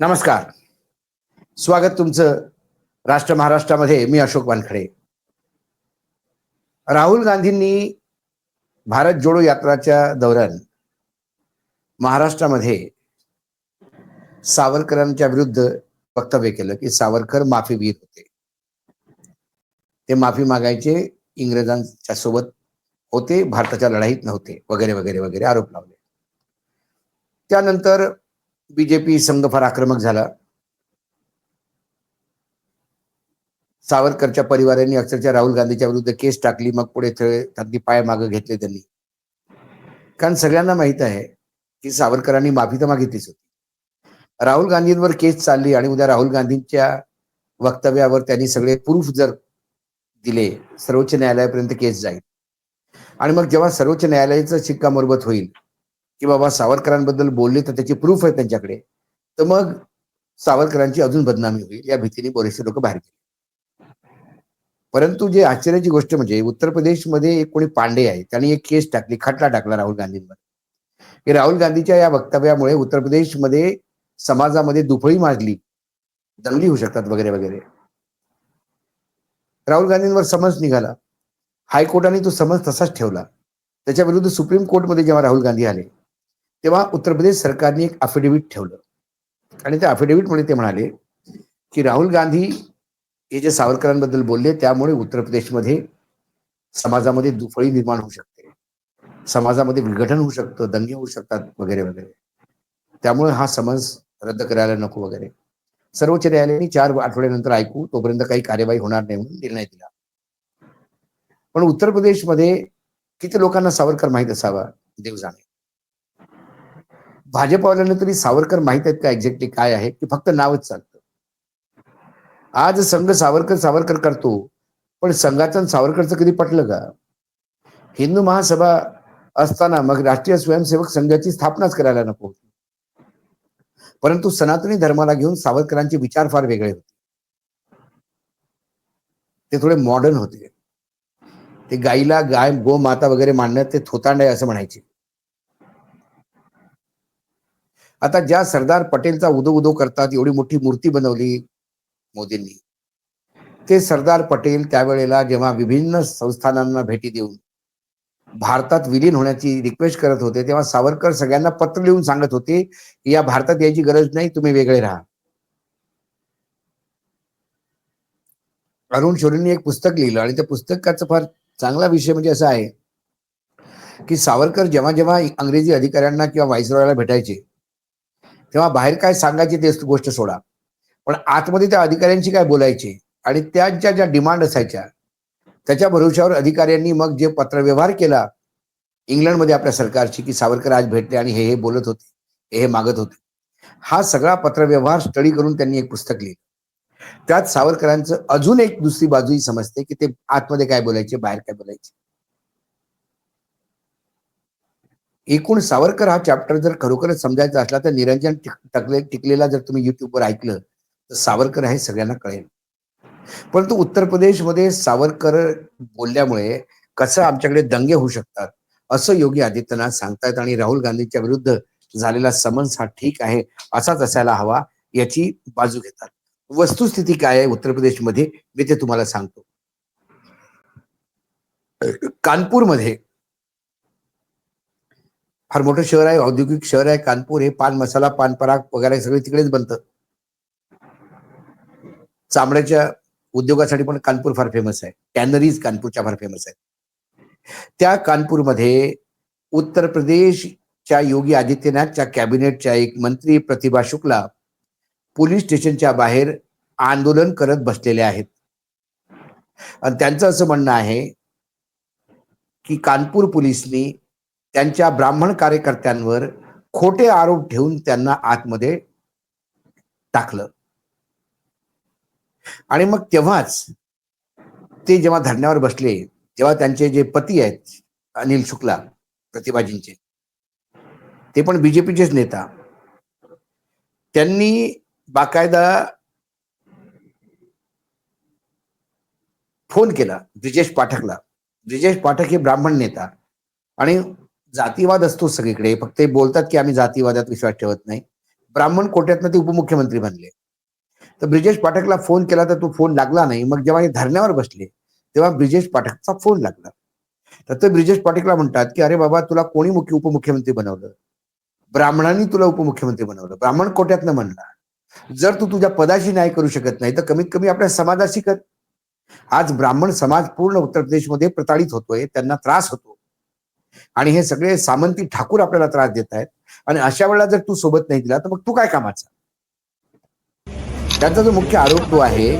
नमस्कार. स्वागत तुमचं राष्ट्र महाराष्ट्रामध्ये मी अशोक वानखडे. राहुल गांधींनी भारत जोडो यात्राच्या दौऱ्यान महाराष्ट्रामध्ये सावरकरांच्या विरुद्ध वक्तव्य केलं की सावरकर माफीवीर होते. ते माफी मागायचे इंग्रजांच्या सोबत होते भारताच्या लढाईत नव्हते वगैरे वगैरे वगैरे आरोप लावले. त्यानंतर बीजेपी संघ फार आक्रमक झाला. सावरकरच्या परिवारांनी अक्षरशः राहुल गांधीच्या विरुद्ध केस टाकली मग पुढे अगदी पाय मागे घेतले त्यांनी. कारण सगळ्यांना माहीत आहे की सावरकरांनी माफी तर मागितलीच होती. राहुल गांधींवर केस चालली आणि उद्या राहुल गांधींच्या वक्तव्यावर त्यांनी सगळे प्रूफ जर दिले सर्वोच्च न्यायालयापर्यंत केस जाईल. आणि मग जेव्हा सर्वोच्च न्यायालयाचं शिक्कामोर्बत होईल की बाबा सावरकरांबद्दल बोलले तर त्याची प्रूफ आहे त्यांच्याकडे. तर मग सावरकरांची अजून बदनामी होईल या भीतीने बरेचसे लोक बाहेर गेले. परंतु जे आश्चर्याची गोष्ट म्हणजे उत्तर प्रदेशमध्ये एक कोणी पांडे आहे त्यांनी एक केस टाकली खटला टाकला राहुल गांधींवर. की राहुल गांधीच्या या वक्तव्यामुळे उत्तर प्रदेशमध्ये समाजामध्ये दुफळी माजली दंगली होऊ शकतात वगैरे वगैरे. राहुल गांधींवर समन्स निघाला. हायकोर्टाने तो समन्स तसाच ठेवला. त्याच्या विरुद्ध सुप्रीम कोर्टमध्ये जेव्हा राहुल गांधी आले तेव्हा उत्तर प्रदेश सरकारने एक अफिडेव्हिट ठेवलं. आणि त्या अफिडेव्हिटमुळे ते म्हणाले की राहुल गांधी हे जे सावरकरांबद्दल बोलले त्यामुळे उत्तर प्रदेशमध्ये समाजामध्ये दुफळी निर्माण होऊ शकते. समाजामध्ये विघटन होऊ शकतं दंगे होऊ शकतात वगैरे वगैरे. त्यामुळे हा समज रद्द करायला नको वगैरे. सर्वोच्च न्यायालयाने चार आठवड्यानंतर ऐकू तोपर्यंत काही कार्यवाही होणार नाही म्हणून निर्णय दिला. पण उत्तर प्रदेशमध्ये किती लोकांना सावरकर माहीत असावा देव जाणे. भाजपवाल्यांना तरी सावरकर माहीत आहेत का एक्झॅक्टली काय आहे? की फक्त नावच चालतं आज संघ सावरकर सावरकर करतो पण संघाचं सावरकरचं कधी पटलं का? हिंदू महासभा असताना मग राष्ट्रीय स्वयंसेवक संघाची स्थापनाच करायला नको परंतु सनातनी धर्माला घेऊन सावरकरांचे विचार फार वेगळे होते. ते थोडे मॉडर्न होते. ते गाईला गाय गो माता वगैरे मांडण्यात ते थोतांड आहे असं म्हणायचे. आता ज्या सरदार पटेलचा उदो उदो करतात एवढी मोठी मूर्ती बनवली मोदींनी ते सरदार पटेल त्यावेळेला जेव्हा विभिन्न संस्थानांना भेटी देऊन भारतात विलीन होण्याची रिक्वेस्ट करत होते तेव्हा सावरकर सगळ्यांना पत्र लिहून सांगत होते की या भारतात यायची गरज नाही तुम्ही वेगळे राहा. अरुण शोरींनी एक पुस्तक लिहिलं आणि त्या पुस्तकाचा फार चांगला विषय म्हणजे असा आहे की सावरकर जेव्हा जेव्हा अंग्रेजी अधिकाऱ्यांना किंवा व्हायसरॉयला भेटायचे तेव्हा बाहेर काय सांगायची ते गोष्ट सोडा. पण आतमध्ये त्या अधिकाऱ्यांशी काय बोलायचे आणि त्यांच्या ज्या डिमांड असायच्या त्याच्या भरोश्यावर अधिकाऱ्यांनी मग जे पत्रव्यवहार केला इंग्लंडमध्ये आपल्या सरकारची की सावरकर आज भेटले आणि हे हे बोलत होते हे हे मागत होते. हा सगळा पत्रव्यवहार स्टडी करून त्यांनी एक पुस्तक लिहिलं. त्यात सावरकरांचं अजून एक दुसरी बाजूही समजते की ते आतमध्ये काय बोलायचे बाहेर काय बोलायचे. एकूण सावरकर हा चॅप्टर जर खरोखरच समजायचा असला तर निरंजन टकले टिकलेला जर तुम्ही युट्यूबवर ऐकलं तर सावरकर हे सगळ्यांना कळेल. परंतु उत्तर प्रदेशमध्ये सावरकर बोलल्यामुळे कसं आमच्याकडे दंगे होऊ शकतात असं योगी आदित्यनाथ सांगतायत आणि राहुल गांधींच्या विरुद्ध झालेला समन्स हा ठीक आहे असाच असायला हवा याची बाजू घेतात. वस्तुस्थिती काय आहे उत्तर प्रदेशमध्ये मी ते तुम्हाला सांगतो. कानपूरमध्ये फार मोठं शहर आहे औद्योगिक शहर आहे कानपूर हे पान मसाला पान पराग वगैरे सगळे तिकडेच बनत. चामड्याच्या उद्योगासाठी पण कानपूर फार फेमस आहे. टॅनरीज कानपूरच्या फार फेमस आहे त्या कानपूरमध्ये उत्तर प्रदेशच्या योगी आदित्यनाथच्या कॅबिनेटच्या एक मंत्री प्रतिभा शुक्ला पोलीस स्टेशनच्या बाहेर आंदोलन करत बसलेले आहेत. आणि त्यांचं असं म्हणणं आहे की कानपूर पोलिसनी त्यांच्या ब्राह्मण कार्यकर्त्यांवर खोटे आरोप ठेवून त्यांना आतमध्ये टाकलं. आणि मग तेव्हाच ते जेव्हा धरण्यावर बसले तेव्हा त्यांचे जे पती आहेत अनिल शुक्ला प्रतिभाजींचे ते पण बीजेपीचेच नेता. त्यांनी बाकायदा फोन केला ब्रिजेश पाठकला. ब्रिजेश पाठक हे ब्राह्मण नेता. आणि जातीवाद असतो सगळीकडे. फक्त बोलतात की आम्ही जातीवादात विश्वास ठेवत नाही. ब्राह्मण कोट्यातनं ते उपमुख्यमंत्री बनले. तर ब्रिजेश पाठकला फोन केला तर तो फोन लागला नाही. मग जेव्हा हे धरण्यावर बसले तेव्हा ब्रिजेश पाठकचा फोन लागला. तर ते ब्रिजेश पाठकला म्हणतात की अरे बाबा तुला कोणी मुख्य उपमुख्यमंत्री बनवलं? ब्राह्मणांनी तुला उपमुख्यमंत्री बनवलं. ब्राह्मण कोट्यातनं म्हणला जर तू तुझ्या पदाशी न्याय करू शकत नाही तर कमीत कमी आपल्या समाजाशी कर. आज ब्राह्मण समाज पूर्ण उत्तर प्रदेशमध्ये प्रताडित होतोय. त्यांना त्रास होतो. आणि हे सगळे सामंती ठाकूर आपल्याला त्रास देत आहेत आणि अशा वेळेला जर तू सोबत नाही दिला तर मग तू काय कामाचा त्यांचा जो मुख्य आरोप तो आहे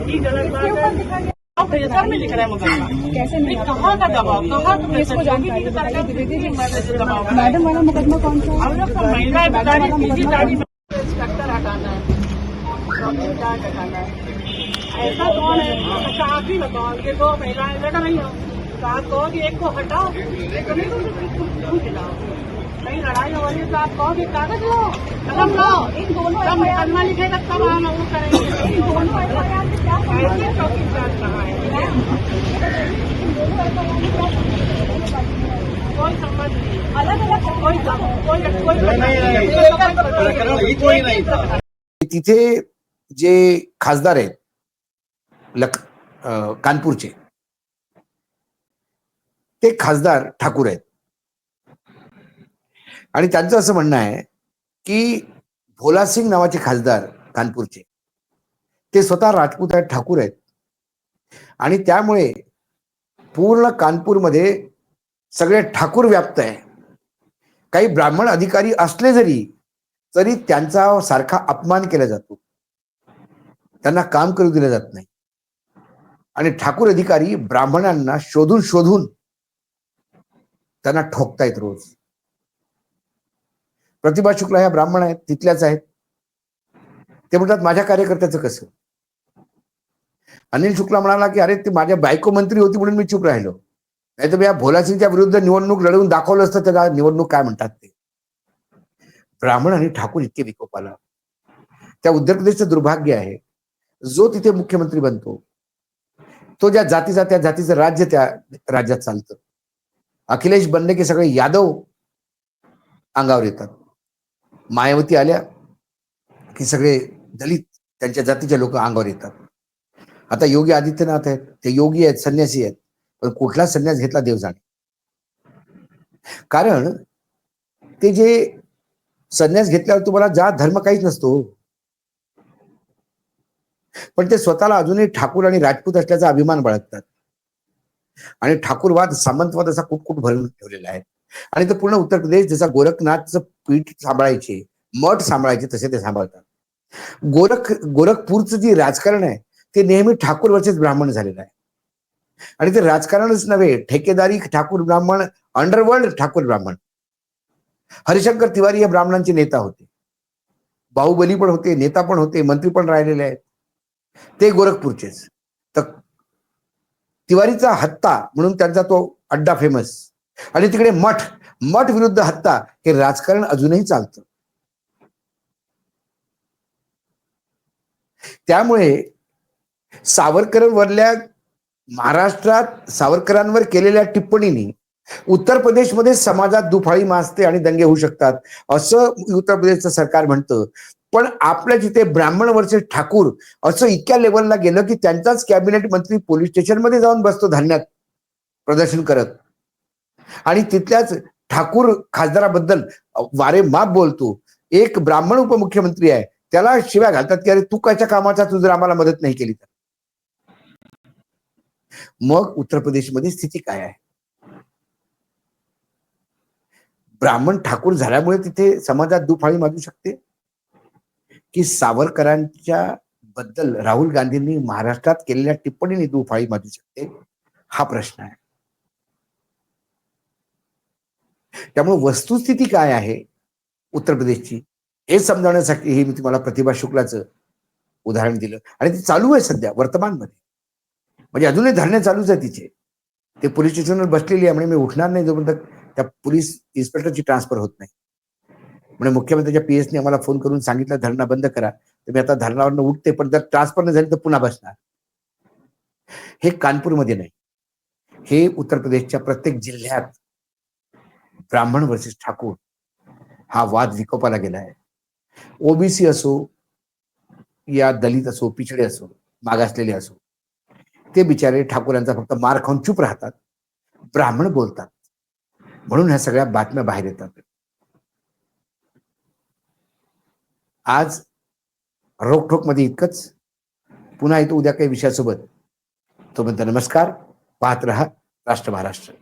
की गलत बात है। ये बहुत ही गलत बात है अब पेपर में लिख रहा है मुकदमा कैसे नहीं ये कहाँ का दबाव? कहाँ का किसको जानकारी की बताइए दीदी जी दबाव है। मैडम वाला मुकदमा कौन सा? हम लोग को महिलाएं बता रही किसी गाड़ी में। इंस्पेक्टर हटाना है। इंचार्ज हटाना है। ऐसा कौन है? अच्छा आप ही बताओ। ये दो महिलाएं लड़ रही हो। तो आप कहोगे एक को हटाओ एक को नहीं तो कहीं लड़ाई हो रही है. तो आप कहोगे कागज लो कलम लो इन दोनों तब मुकदमा लिखेगा तब हम वो करेंगे इन दोनों एफआईआर में क्या ऐसे चौकी इंचार्ज कहाँ है इन दोनों एफआईआर में क्या कोई समझ नहीं. अलग अलग कोई कोई कोई नहीं तिथे जे खासदार आहेत अं, कानपूरचे ते खासदार ठाकूर आहेत. आणि त्यांचं असं म्हणणं आहे की भोलासिंग नावाचे खासदार कानपूरचे ते स्वतः राजपूत आहेत ठाकूर आहेत. आणि त्यामुळे पूर्ण कानपूरमध्ये सगळे ठाकूर व्याप्त आहे. काही ब्राह्मण अधिकारी असले जरी तरी त्यांचा सारखा अपमान केला जातो. त्यांना काम करू दिलं जात नाही. आणि ठाकूर अधिकारी ब्राह्मणांना शोधून शोधून त्यांना ठोकतायत रोज. प्रतिभा शुक्ला ह्या ब्राह्मण आहेत तिथल्याच आहेत. ते म्हणतात माझ्या कार्यकर्त्याचं कसं? अनिल शुक्ला म्हणाला की अरे ती माझ्या बायको मंत्री होती म्हणून मी चूप राहिलो. नाही तर या भोलासिंगच्या विरुद्ध निवडणूक लढवून दाखवलं असतं त्याला निवडणूक काय म्हणतात ते? ब्राह्मण आणि ठाकूर इतके विकोपाला त्या उत्तर प्रदेशचं दुर्भाग्य आहे जो तिथे मुख्यमंत्री बनतो तो ज्या जातीचा त्या जातीचं राज्य त्या राज्यात चालतं. अखिलेश बनले की सगळे यादव अंगावर येतात. मायावती आल्या की सगळे दलित त्यांच्या जातीचे लोक अंगावर येतात. आता योगी आदित्यनाथ आहेत ते योगी आहेत संन्यासी आहेत पण कुठला संन्यास घेतला देव जाणे कारण ते जे संन्यास घेतल्यावर तुम्हाला जात धर्म काहीच नसतो. पण ते स्वतःला अजूनही ठाकूर आणि राजपूत असल्याचा अभिमान बाळगतात. आणि ठाकूरवाद सामंतवाद असा कुटकुट भरून ठेवलेला आहे. आणि तर पूर्ण उत्तर प्रदेश जसा गोरखनाथचं पीठ सांभाळायचे मठ सांभाळायचे तसे ते सांभाळतात. गोरख गोरखपूरचं जे राजकारण आहे ते नेहमी ठाकूरवरचेच ब्राह्मण झालेलं आहे. आणि ते राजकारणच नव्हे ठेकेदारी ठाकूर ब्राह्मण अंडरवर्ल्ड ठाकूर ब्राह्मण. हरिशंकर तिवारी या ब्राह्मणांचे नेता होते. बाहुबली पण होते नेता पण होते मंत्री पण राहिलेले आहेत. ते गोरखपूरचेच. तर तिवारीचा हत्ता म्हणून त्यांचा तो अड्डा फेमस आणि तिकडे मठ मठ विरुद्ध हत्ता हे राजकारण अजूनही चालतं. त्यामुळे सावरकरवरल्या महाराष्ट्रात सावरकरांवर केलेल्या टिप्पणीने उत्तर प्रदेशमध्ये समाजात दुफाळी माजते आणि दंगे होऊ शकतात असं उत्तर प्रदेशचं सरकार म्हणतं. पण आपल्या जिथे ब्राह्मण ब्राह्मणवरचे ठाकूर असं इतक्या लेवलला गेलं की त्यांचाच कॅबिनेट मंत्री पोलीस स्टेशनमध्ये जाऊन बसतो धान्यात प्रदर्शन करत. आणि तिथल्याच ठाकूर खासदाराबद्दल वारे माप बोलतो. एक ब्राह्मण उपमुख्यमंत्री आहे त्याला शिव्या घालतात की अरे तू कशा कामाचा तू जर आम्हाला मदत नाही केली तर. मग उत्तर प्रदेशमध्ये स्थिती काय आहे? ब्राह्मण ठाकूर झाल्यामुळे तिथे समाजात दुफाळी माजू शकते? की सावरकरांच्या बद्दल राहुल गांधींनी महाराष्ट्रात केलेल्या टिप्पणीने दुफाळी माजू शकते? हा प्रश्न आहे. त्यामुळे वस्तुस्थिती काय आहे उत्तर प्रदेशची? हे समजावण्यासाठी हे मी तुम्हाला प्रतिभा शुक्लाचं उदाहरण दिलं. आणि ते चालू आहे सध्या वर्तमानमध्ये. म्हणजे अजूनही धरणे चालूच आहे तिचे. ते पोलीस स्टेशनवर बसलेली आहे म्हणजे मी उठणार नाही जोपर्यंत त्या पोलीस इन्स्पेक्टरची ट्रान्सफर होत नाही. म्हणजे मुख्यमंत्र्याच्या पीएसने आम्हाला फोन करून सांगितलं धरणा बंद करा. तर मी आता धरणावरनं उठते पण जर ट्रान्सफर नाही झाली तर पुन्हा बसणार. हे कानपूरमध्ये नाही. हे उत्तर प्रदेशच्या प्रत्येक जिल्ह्यात ब्राह्मण वर्सेस ठाकूर हा वाद विकोपाला गेला आहे. ओबीसी असो या दलित असो पिछडे असो मागासलेले असो ते बिचारे ठाकूरांचा फक्त मार खाऊन चूप राहतात ब्राह्मण बोलतात. म्हणून ह्या सगळ्या बातम्या बाहेर येतात. आज रोखोकमध्ये इतकंच. पुन्हा येतो उद्या काही विषयासोबत. तोपर्यंत नमस्कार पाहत रहा राष्ट्र महाराष्ट्र.